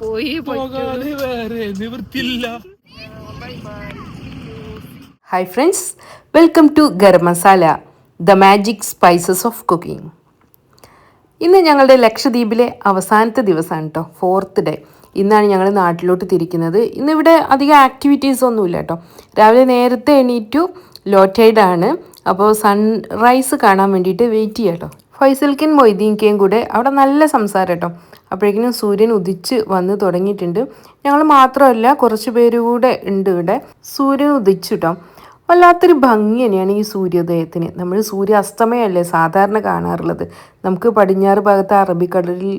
പോയി പോകാതെ വേറെ നിവൃത്തിയില്ല. Hi friends welcome to garam masala the magic spices of cooking ഇന്ന് ഞങ്ങളുടെ ലക്ഷദ്വീപിലെ അവസാനത്തെ ദിവസമാണ് കേട്ടോ ഫോർത്ത് ഡേ ഇന്നാണ് ഞങ്ങൾ നാട്ടിലോട്ട് തിരിക്കുന്നത്. ഇന്നിവിടെ അധികം ആക്ടിവിറ്റീസ് ഒന്നുമില്ല കേട്ടോ രാവിലെ നേരത്തെ എണീറ്റു ലോ ടൈഡാണ് അപ്പോൾ സൺറൈസ് കാണാൻ വേണ്ടിയിട്ട് വെയിറ്റ് ചെയ്യാം കേട്ടോ ഫൈസൽക്കിൻ മൊയ്തീൻക്കയും കൂടെ അവിടെ നല്ല സംസാരം കേട്ടോ അപ്പോഴേക്കിനും സൂര്യൻ ഉദിച്ച് വന്ന് തുടങ്ങിയിട്ടുണ്ട്. ഞങ്ങൾ മാത്രമല്ല കുറച്ച് പേര് കൂടെ ഉണ്ട് ഇവിടെ. സൂര്യൻ ഉദിച്ചു വല്ലാത്തൊരു ഭംഗി തന്നെയാണ് ഈ സൂര്യോദയത്തിന്. നമ്മൾ സൂര്യ അസ്തമയല്ലേ സാധാരണ കാണാറുള്ളത്? നമുക്ക് പടിഞ്ഞാറ് ഭാഗത്ത് അറബിക്കടലിൽ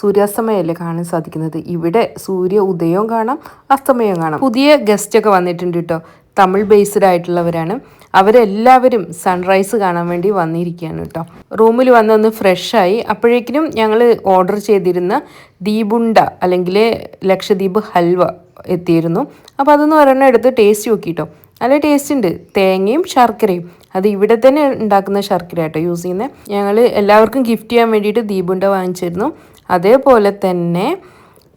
സൂര്യാസ്തമയമല്ലേ കാണാൻ സാധിക്കുന്നത്? ഇവിടെ സൂര്യ ഉദയവും കാണാം അസ്തമയവും കാണാം. പുതിയ ഗസ്റ്റൊക്കെ വന്നിട്ടുണ്ട് കേട്ടോ തമിഴ് ബേസ്ഡ് ആയിട്ടുള്ളവരാണ്. അവരെല്ലാവരും സൺറൈസ് കാണാൻ വേണ്ടി വന്നിരിക്കുകയാണ് കേട്ടോ. റൂമിൽ വന്നൊന്ന് ഫ്രഷായി അപ്പോഴേക്കിനും ഞങ്ങൾ ഓർഡർ ചെയ്തിരുന്ന ദീപുണ്ട അല്ലെങ്കിൽ ലക്ഷദ്വീപ് ഹൽവ എത്തിയിരുന്നു. അപ്പോൾ അതൊന്ന് ഒരെണ്ണം എടുത്ത് ടേസ്റ്റ് നോക്കിട്ടോ നല്ല ടേസ്റ്റ് ഉണ്ട്. തേങ്ങയും ശർക്കരയും. അത് ഇവിടെ തന്നെ ഉണ്ടാക്കുന്ന ശർക്കര കേട്ടോ യൂസ് ചെയ്യുന്നത് ഞങ്ങൾ എല്ലാവർക്കും ഗിഫ്റ്റ് ചെയ്യാൻ വേണ്ടിയിട്ട് ദീപുണ്ട വാങ്ങിച്ചിരുന്നു. അതേപോലെ തന്നെ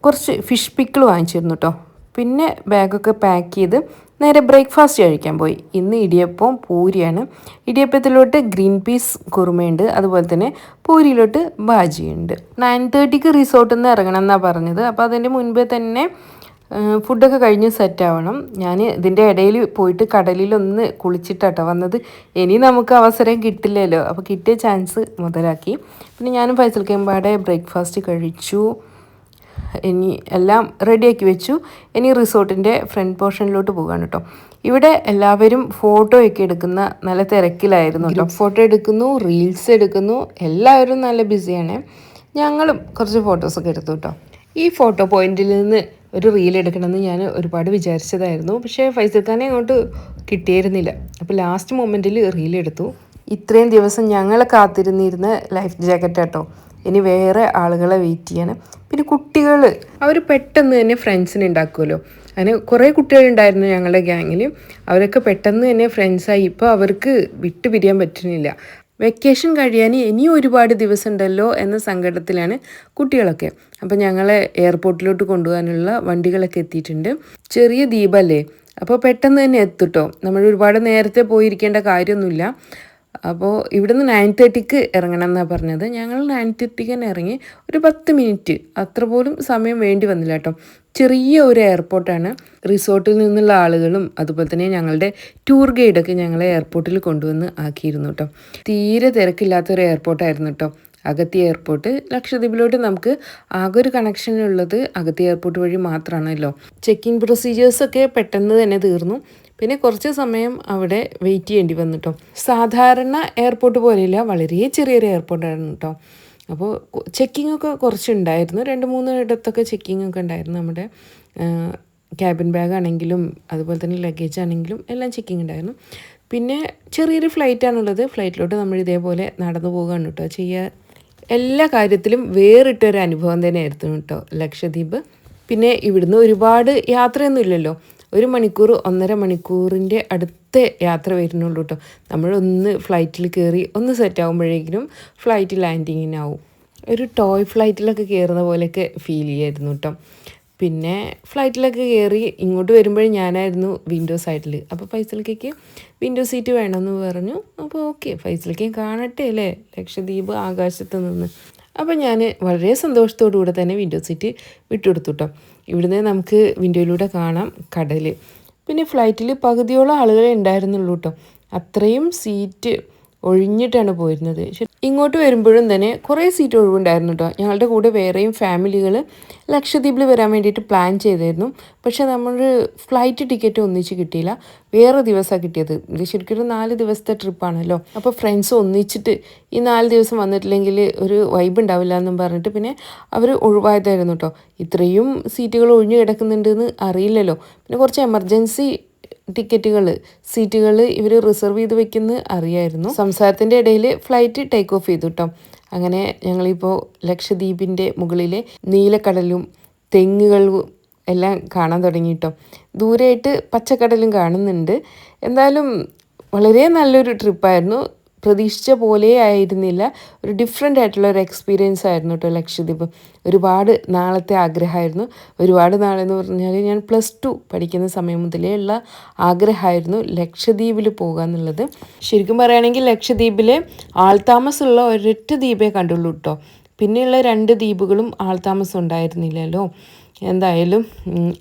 കുറച്ച് ഫിഷ് പിക്കിൾ വാങ്ങിച്ചിരുന്നു കേട്ടോ. പിന്നെ ബാഗൊക്കെ പാക്ക് ചെയ്ത് നേരെ ബ്രേക്ക്ഫാസ്റ്റ് കഴിക്കാൻ പോയി. ഇന്ന് ഇടിയപ്പവും പൂരിയാണ്. ഇടിയപ്പത്തിലോട്ട് ഗ്രീൻ പീസ് കുറുമയുണ്ട്. അതുപോലെ തന്നെ പൂരിയിലോട്ട് ബാജിയുണ്ട് നയൻ തേർട്ടിക്ക് റിസോർട്ടിൽ നിന്ന് ഇറങ്ങണം എന്നാണ് പറഞ്ഞത്. അപ്പോൾ അതിന്റെ മുൻപേ തന്നെ ഫുഡൊക്കെ കഴിഞ്ഞ് സെറ്റാവണം. ഞാൻ ഇതിന്റെ ഇടയിൽ പോയിട്ട് കടലിലൊന്ന് കുളിച്ചിട്ടാട്ടോ വന്നത്. ഇനി നമുക്ക് അവസരം കിട്ടില്ലല്ലോ. അപ്പോൾ കിട്ടിയ ചാൻസ് മുതലാക്കി. പിന്നെ ഞാനും ഫൈസൽ കേമ്പാടെ ബ്രേക്ക്ഫാസ്റ്റ് കഴിച്ചു. ഇനി എല്ലാം റെഡിയാക്കി വെച്ചു. ഇനി റിസോർട്ടിന്റെ ഫ്രണ്ട് പോർഷനിലോട്ട് പോകാണ് കേട്ടോ ഇവിടെ എല്ലാവരും ഫോട്ടോ ഒക്കെ എടുക്കുന്ന നല്ല തിരക്കിലായിരുന്നു കേട്ടോ ഫോട്ടോ എടുക്കുന്നു റീൽസ് എടുക്കുന്നു എല്ലാവരും നല്ല ബിസിയാണ് ഞങ്ങളും കുറച്ച് ഫോട്ടോസൊക്കെ എടുത്തു കേട്ടോ ഈ ഫോട്ടോ പോയിന്റിൽ നിന്ന് ഒരു റീൽ എടുക്കണമെന്ന് ഞാൻ ഒരുപാട് വിചാരിച്ചതായിരുന്നു. പക്ഷേ ഫൈസൽ ഖാനെ അങ്ങോട്ട് കിട്ടിയിരുന്നില്ല. അപ്പോൾ ലാസ്റ്റ് മൊമെന്റിൽ റീൽ എടുത്തു. ഇത്രയും ദിവസം ഞങ്ങൾ കാത്തിരുന്നിരുന്ന ലൈഫ് ജാക്കറ്റ് കേട്ടോ ഇനി വേറെ ആളുകളെ വെയിറ്റ് ചെയ്യണം. പിന്നെ കുട്ടികൾ അവർ പെട്ടെന്ന് തന്നെ ഫ്രണ്ട്സിനെ ഉണ്ടാക്കുമല്ലോ അങ്ങനെ കുറേ കുട്ടികളുണ്ടായിരുന്നു ഞങ്ങളുടെ ഗ്യാങ്ങിൽ അവരൊക്കെ പെട്ടെന്ന് തന്നെ ഫ്രണ്ട്സായി ഇപ്പോൾ അവർക്ക് വിട്ടുപിരിയാൻ പറ്റുന്നില്ല. വെക്കേഷൻ കഴിയാൻ ഇനിയും ഒരുപാട് ദിവസം ഉണ്ടല്ലോ എന്ന സങ്കടത്തിലാണ് കുട്ടികളൊക്കെ. അപ്പം ഞങ്ങളെ എയർപോർട്ടിലോട്ട് കൊണ്ടുപോകാനുള്ള വണ്ടികളൊക്കെ എത്തിയിട്ടുണ്ട്. ചെറിയ ദ്വീപല്ലേ? അപ്പോൾ പെട്ടെന്ന് തന്നെ എത്തുട്ടോ. നമ്മൾ ഒരുപാട് നേരത്തെ പോയിരിക്കേണ്ട കാര്യമൊന്നുമില്ല. അപ്പോൾ ഇവിടുന്ന് നയൻ തേർട്ടിക്ക് ഇറങ്ങണം എന്നാണ് പറഞ്ഞത്. ഞങ്ങൾ നയൻ തേർട്ടിക്ക് തന്നെ ഇറങ്ങി ഒരു പത്ത് മിനിറ്റ് അത്ര പോലും സമയം വേണ്ടി വന്നില്ല കേട്ടോ. ചെറിയ ഒരു എയർപോർട്ടാണ് റിസോർട്ടിൽ നിന്നുള്ള ആളുകളും അതുപോലെ തന്നെ ഞങ്ങളുടെ ടൂർ ഗൈഡൊക്കെ ഞങ്ങളെ എയർപോർട്ടിൽ കൊണ്ടുവന്ന് ആക്കിയിരുന്നു കേട്ടോ. തീരെ തിരക്കില്ലാത്ത ഒരു എയർപോർട്ടായിരുന്നു കേട്ടോ. അഗത്തി എയർപോർട്ട് ലക്ഷദ്വീപിലോട്ട് നമുക്ക് ആകെ ഒരു കണക്ഷൻ ഉള്ളത് അഗത്തി എയർപോർട്ട് വഴി മാത്രമാണല്ലോ ചെക്കിംഗ് പ്രൊസീജിയേഴ്സൊക്കെ പെട്ടെന്ന് തന്നെ തീർന്നു. പിന്നെ കുറച്ച് സമയം അവിടെ വെയിറ്റ് ചെയ്യേണ്ടി വന്നു കേട്ടോ സാധാരണ എയർപോർട്ട് പോലെയല്ല വളരെ ചെറിയൊരു എയർപോർട്ടാണ് കേട്ടോ അപ്പോൾ ചെക്കിംഗ് ഒക്കെ കുറച്ചുണ്ടായിരുന്നു. രണ്ട് മൂന്ന് ഇടത്തൊക്കെ ചെക്കിംഗ് ഒക്കെ ഉണ്ടായിരുന്നു. നമ്മുടെ ക്യാബിൻ ബാഗ് ആണെങ്കിലും അതുപോലെ തന്നെ ലഗേജ് ആണെങ്കിലും എല്ലാം ചെക്കിംഗ് ഉണ്ടായിരുന്നു. പിന്നെ ചെറിയൊരു ഫ്ലൈറ്റാണുള്ളത് ഫ്ലൈറ്റിലോട്ട് നമ്മൾ ഇതേപോലെ നടന്നു പോകുകയാണ് കേട്ടോ ചെയ്യുക എല്ലാ കാര്യത്തിലും വേറിട്ടൊരു അനുഭവം തന്നെയായിരുന്നു കേട്ടോ ലക്ഷദ്വീപ്. പിന്നെ ഇവിടുന്ന് ഒരുപാട് യാത്രയൊന്നും ഇല്ലല്ലോ. ഒരു മണിക്കൂർ ഒന്നര മണിക്കൂറിന്റെ അടുത്ത യാത്ര വരുന്നുള്ളൂ കേട്ടോ നമ്മളൊന്ന് ഫ്ലൈറ്റിൽ കയറി ഒന്ന് സെറ്റ് ആകുമ്പോഴേക്കും ഫ്ലൈറ്റ് ലാൻഡിങ്ങിനാവും ഒരു ടോയ് ഫ്ലൈറ്റിലൊക്കെ കയറുന്ന പോലെയൊക്കെ ഫീൽ ചെയ്യായിരുന്നു കേട്ടോ പിന്നെ ഫ്ലൈറ്റിലൊക്കെ കയറി ഇങ്ങോട്ട് വരുമ്പോഴും ഞാനായിരുന്നു വിൻഡോ സൈഡിൽ അപ്പോൾ ഫൈസൽക്കേക്ക് വിൻഡോ സീറ്റ് വേണമെന്ന് പറഞ്ഞു. അപ്പോൾ ഓക്കെ ഫൈസലിക്കേം കാണട്ടെ അല്ലേ? ലക്ഷദ്വീപ് ആകാശത്ത് നിന്ന്. അപ്പോൾ ഞാൻ വളരെ സന്തോഷത്തോടു കൂടെ തന്നെ വിൻഡോ സീറ്റ് വിട്ടുകൊടുത്തു കേട്ടോ ഇവിടുന്ന് നമുക്ക് വിൻഡോയിലൂടെ കാണാം കടൽ പിന്നെ ഫ്ലൈറ്റിൽ പകുതിയോളം ആളുകളെ ഉണ്ടായിരുന്നുള്ളൂ കേട്ടോ അത്രയും സീറ്റ് ഒഴിഞ്ഞിട്ടാണ് പോയിരുന്നത്. ഇങ്ങോട്ട് വരുമ്പോഴും തന്നെ കുറേ സീറ്റ് ഒഴിവുണ്ടായിരുന്നു കേട്ടോ ഞങ്ങളുടെ കൂടെ വേറെയും ഫാമിലികൾ ലക്ഷദ്വീപിൽ വരാൻ വേണ്ടിയിട്ട് പ്ലാൻ ചെയ്തായിരുന്നു പക്ഷേ നമ്മൾ ഫ്ലൈറ്റ് ടിക്കറ്റ് ഒന്നിച്ച് കിട്ടിയില്ല. വേറെ ദിവസമാണ് കിട്ടിയത്. ഇത് ശരിക്കും ഒരു നാല് ദിവസത്തെ ട്രിപ്പാണല്ലോ അപ്പോൾ ഫ്രണ്ട്സ് ഒന്നിച്ചിട്ട് ഈ നാല് ദിവസം വന്നിട്ടില്ലെങ്കിൽ ഒരു വൈബ് ഉണ്ടാവില്ല എന്നും പറഞ്ഞിട്ട് പിന്നെ അവർ ഒഴിവായതായിരുന്നു കേട്ടോ ഇത്രയും സീറ്റുകൾ ഒഴിഞ്ഞു കിടക്കുന്നുണ്ടെന്ന് അറിയില്ലല്ലോ. പിന്നെ കുറച്ച് എമർജൻസി ടിക്കറ്റുകൾ സീറ്റുകൾ ഇവർ റിസർവ് ചെയ്ത് വെക്കുന്നത് അറിയായിരുന്നു. സംസാരത്തിന്റെ ഇടയിൽ ഫ്ലൈറ്റ് ടേക്ക് ഓഫ് ചെയ്തു കേട്ടോ അങ്ങനെ ഞങ്ങളിപ്പോൾ ലക്ഷദ്വീപിന്റെ മുകളിലെ നീലക്കടലും തെങ്ങുകളും എല്ലാം കാണാൻ തുടങ്ങി കേട്ടോ ദൂരെയായിട്ട് പച്ചക്കടലും കാണുന്നുണ്ട്. എന്തായാലും വളരെ നല്ലൊരു ട്രിപ്പായിരുന്നു പ്രതീക്ഷിച്ച പോലെ ആയിരുന്നില്ല. ഒരു ഡിഫറെന്റ് ആയിട്ടുള്ള ഒരു എക്സ്പീരിയൻസ് ആയിരുന്നു കേട്ടോ ലക്ഷദ്വീപ്. ഒരുപാട് നാളത്തെ ആഗ്രഹമായിരുന്നു. ഒരുപാട് നാളെന്ന് പറഞ്ഞാൽ ഞാൻ പ്ലസ് ടു പഠിക്കുന്ന സമയം മുതലേ ഉള്ള ആഗ്രഹമായിരുന്നു ലക്ഷദ്വീപിൽ പോകുക എന്നുള്ളത്. ശരിക്കും പറയുകയാണെങ്കിൽ ലക്ഷദ്വീപിലെ ആൾതാമസമുള്ള ഒരൊറ്റ ദ്വീപേ കണ്ടുള്ളൂ കേട്ടോ പിന്നെയുള്ള രണ്ട് ദ്വീപുകളും ആൾതാമസം ഉണ്ടായിരുന്നില്ലല്ലോ. എന്തായാലും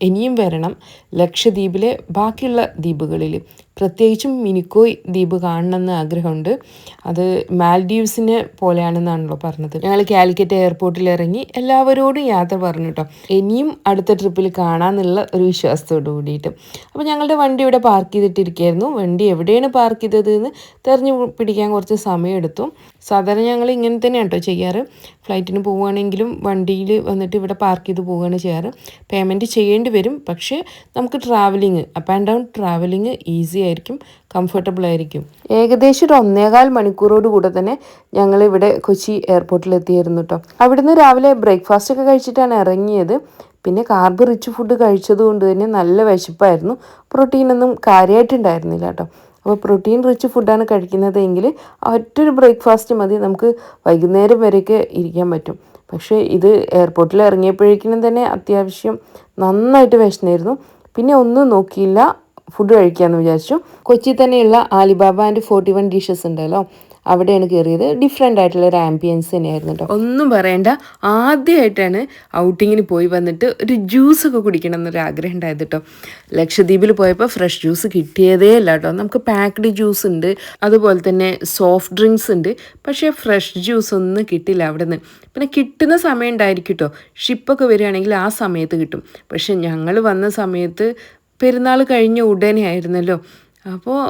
ഇനിയും വരണം ലക്ഷദ്വീപിലെ ബാക്കിയുള്ള ദ്വീപുകളിൽ പ്രത്യേകിച്ചും മിനിക്കോയ് ദ്വീപ് കാണണമെന്ന് ആഗ്രഹമുണ്ട്. അത് മാൽഡീവ്സിനെ പോലെയാണെന്നാണല്ലോ പറഞ്ഞത്. ഞങ്ങൾ കാലിക്കറ്റ് എയർപോർട്ടിൽ ഇറങ്ങി എല്ലാവരോടും യാത്ര പറഞ്ഞു കേട്ടോ. ഇനിയും അടുത്ത ട്രിപ്പിൽ കാണാമെന്നുള്ള ഒരു വിശ്വാസത്തോട് കൂടിയിട്ട്. അപ്പോൾ ഞങ്ങളുടെ വണ്ടി ഇവിടെ പാർക്ക് ചെയ്തിട്ടിരിക്കുകയായിരുന്നു വണ്ടി എവിടെയാണ് പാർക്ക് ചെയ്തത് എന്ന് തെരഞ്ഞു പിടിക്കാൻ കുറച്ച് സമയമെടുത്തു. സാധാരണ ഞങ്ങൾ ഇങ്ങനെ തന്നെയാണ് കേട്ടോ ചെയ്യാറ്. ഫ്ലൈറ്റിന് പോവുകയാണെങ്കിലും വണ്ടിയിൽ വന്നിട്ട് ഇവിടെ പാർക്ക് ചെയ്ത് പോവുകയാണ് ചെയ്യാറ്. പേയ്മെന്റ് ചെയ്യേണ്ടി വരും. പക്ഷേ നമുക്ക് travelling up and down travelling easy ആയിരിക്കും കംഫർട്ടബിൾ ആയിരിക്കും. ഏകദേശം ഒരു ഒന്നേകാൽ മണിക്കൂറോട് കൂടെ തന്നെ ഞങ്ങൾ ഇവിടെ കൊച്ചി എയർപോർട്ടിൽ എത്തിയിരുന്നു കേട്ടോ അവിടുന്ന് രാവിലെ ബ്രേക്ക്ഫാസ്റ്റ് ഒക്കെ കഴിച്ചിട്ടാണ് ഇറങ്ങിയത്. പിന്നെ കാർബ് റിച്ച് ഫുഡ് കഴിച്ചത് കൊണ്ട് തന്നെ നല്ല വിശപ്പായിരുന്നു. പ്രോട്ടീനൊന്നും കാര്യമായിട്ടുണ്ടായിരുന്നില്ല കേട്ടോ അപ്പോൾ പ്രോട്ടീൻ റിച്ച് ഫുഡാണ് കഴിക്കുന്നത് എങ്കിൽ ഒറ്റൊരു ബ്രേക്ക്ഫാസ്റ്റ് മതി നമുക്ക് വൈകുന്നേരം വരെയൊക്കെ ഇരിക്കാൻ പറ്റും. പക്ഷേ ഇത് എയർപോർട്ടിൽ ഇറങ്ങിയപ്പോഴേക്കിനും തന്നെ അത്യാവശ്യം നന്നായിട്ട് വിശന്നായിരുന്നു. പിന്നെ ഒന്നും നോക്കിയില്ല. ഫുഡ് കഴിക്കാമെന്ന് വിചാരിച്ചു. കൊച്ചി തന്നെയുള്ള Alibaba and forty one dishes ഉണ്ടല്ലോ. അവിടെയാണ് കയറിയത് ഡിഫറെന്റ് ആയിട്ടുള്ള ഒരു ആംബിയൻസ് തന്നെയായിരുന്നു കേട്ടോ ഒന്നും പറയണ്ട. ആദ്യമായിട്ടാണ് ഔട്ടിങ്ങിന് പോയി വന്നിട്ട് ഒരു ജ്യൂസ് ഒക്കെ കുടിക്കണം എന്നൊരു ആഗ്രഹം ഉണ്ടായത് കേട്ടോ ലക്ഷദ്വീപിൽ പോയപ്പോൾ ഫ്രഷ് ജ്യൂസ് കിട്ടിയതേ അല്ല കേട്ടോ നമുക്ക് പാക്ക്ഡ് ജ്യൂസ് ഉണ്ട്. അതുപോലെ തന്നെ സോഫ്റ്റ് ഡ്രിങ്ക്സ് ഉണ്ട്. പക്ഷേ ഫ്രഷ് ജ്യൂസ് ഒന്നും കിട്ടില്ല അവിടെ നിന്ന് പിന്നെ കിട്ടുന്ന സമയം ഉണ്ടായിരിക്കും കേട്ടോ ഷിപ്പൊക്കെ വരികയാണെങ്കിൽ ആ സമയത്ത് കിട്ടും. പക്ഷേ ഞങ്ങൾ വന്ന സമയത്ത് പെരുന്നാൾ കഴിഞ്ഞ ഉടനെ ആയിരുന്നല്ലോ. അപ്പോൾ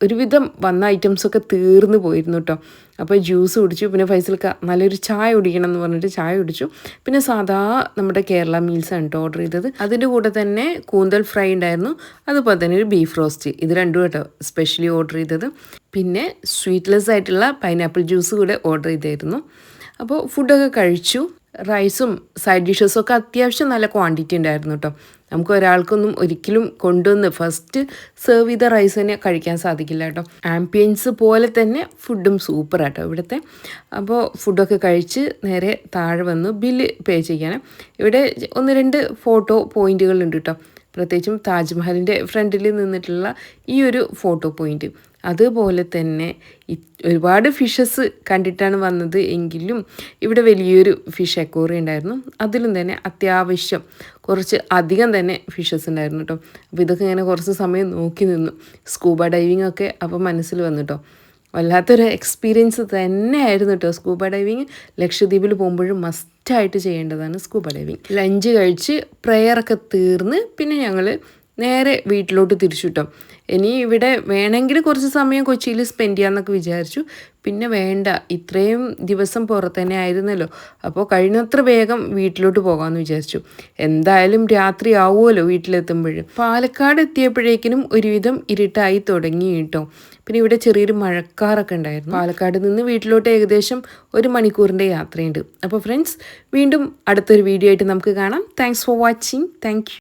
ഒരുവിധം വന്ന ഐറ്റംസൊക്കെ തീർന്നു പോയിരുന്നു കേട്ടോ അപ്പോൾ ജ്യൂസ് കുടിച്ചു പിന്നെ ഫൈസൽക്ക നല്ലൊരു ചായ കുടിക്കണം എന്ന് പറഞ്ഞിട്ട് ചായ കുടിച്ചു. പിന്നെ സാധാ നമ്മുടെ കേരള മീൽസ് ആണ് കേട്ടോ ഓർഡർ ചെയ്തത്. അതിന്റെ കൂടെ തന്നെ കൂന്തൽ ഫ്രൈ ഉണ്ടായിരുന്നു. അതുപോലെ തന്നെ ഒരു ബീഫ് റോസ്റ്റ് ഇത് രണ്ടും കേട്ടോ സ്പെഷ്യലി ഓർഡർ ചെയ്തത്. പിന്നെ സ്വീറ്റ്ലെസ് ആയിട്ടുള്ള പൈനാപ്പിൾ ജ്യൂസ് കൂടെ ഓർഡർ ചെയ്തായിരുന്നു. അപ്പോൾ ഫുഡൊക്കെ കഴിച്ചു. റൈസും സൈഡ് ഡിഷസും ഒക്കെ അത്യാവശ്യം നല്ല ക്വാണ്ടിറ്റി ഉണ്ടായിരുന്നു കേട്ടോ നമുക്ക് ഒരാൾക്കൊന്നും ഒരിക്കലും കൊണ്ടുവന്ന് ഫസ്റ്റ് സെർവ് ചെയ്ത റൈസ് തന്നെ കഴിക്കാൻ സാധിക്കില്ല കേട്ടോ. ആംബിയൻസ് പോലെ തന്നെ ഫുഡും സൂപ്പർ ആട്ടോ ഇവിടുത്തെ. അപ്പോൾ ഫുഡൊക്കെ കഴിച്ച് നേരെ താഴെ വന്ന് ബില്ല് പേ ചെയ്യാൻ ഇവിടെ ഒന്ന് രണ്ട് ഫോട്ടോ പോയിന്റുകളുണ്ട് കേട്ടോ. പ്രത്യേകിച്ചും താജ്മഹലിന്റെ ഫ്രണ്ടിൽ നിന്നിട്ടുള്ള ഈ ഒരു ഫോട്ടോ പോയിന്റ് അതുപോലെ തന്നെ ഒരുപാട് ഫിഷസ് കണ്ടിട്ടാണ് വന്നത് എങ്കിലും ഇവിടെ വലിയൊരു ഫിഷ് അക്വറി ഉണ്ടായിരുന്നു. അതിലും തന്നെ അത്യാവശ്യം കുറച്ച് അധികം തന്നെ ഫിഷസ് ഉണ്ടായിരുന്നു കേട്ടോ. അപ്പോൾ ഇതൊക്കെ ഇങ്ങനെ കുറച്ച് സമയം നോക്കി നിന്നു. സ്കൂബ ഡൈവിംഗ് ഒക്കെ അപ്പോൾ മനസ്സിൽ വന്നു കേട്ടോ. വല്ലാത്തൊരു എക്സ്പീരിയൻസ് തന്നെയായിരുന്നു കേട്ടോ സ്കൂബ ഡൈവിങ് ലക്ഷദ്വീപിൽ പോകുമ്പോഴും മസ്റ്റായിട്ട് ചെയ്യേണ്ടതാണ് സ്കൂബ ഡൈവിങ് ലഞ്ച് കഴിച്ച് പ്രെയറൊക്കെ തീർന്ന് പിന്നെ ഞങ്ങൾ നേരെ വീട്ടിലോട്ട് തിരിച്ചു കേട്ടോ ഇനി ഇവിടെ വേണമെങ്കിൽ കുറച്ച് സമയം കൊച്ചിയിൽ സ്പെൻഡ് ചെയ്യാമെന്നൊക്കെ വിചാരിച്ചു. പിന്നെ വേണ്ട ഇത്രയും ദിവസം പുറത്ത് തന്നെ ആയിരുന്നല്ലോ. അപ്പോൾ കഴിഞ്ഞത്ര വേഗം വീട്ടിലോട്ട് പോകാമെന്ന് വിചാരിച്ചു. എന്തായാലും രാത്രി ആവുമല്ലോ വീട്ടിലെത്തുമ്പോഴും. പാലക്കാട് എത്തിയപ്പോഴേക്കിനും ഒരുവിധം ഇരുട്ടായി തുടങ്ങി കേട്ടോ പിന്നെ ഇവിടെ ചെറിയൊരു മഴക്കാറൊക്കെ ഉണ്ടായിരുന്നു. പാലക്കാട് നിന്ന് വീട്ടിലോട്ട് ഏകദേശം ഒരു മണിക്കൂറിന്റെ യാത്രയുണ്ട്. അപ്പോൾ ഫ്രണ്ട്സ് വീണ്ടും അടുത്തൊരു വീഡിയോ ആയിട്ട് നമുക്ക് കാണാം. Thanks for watching thank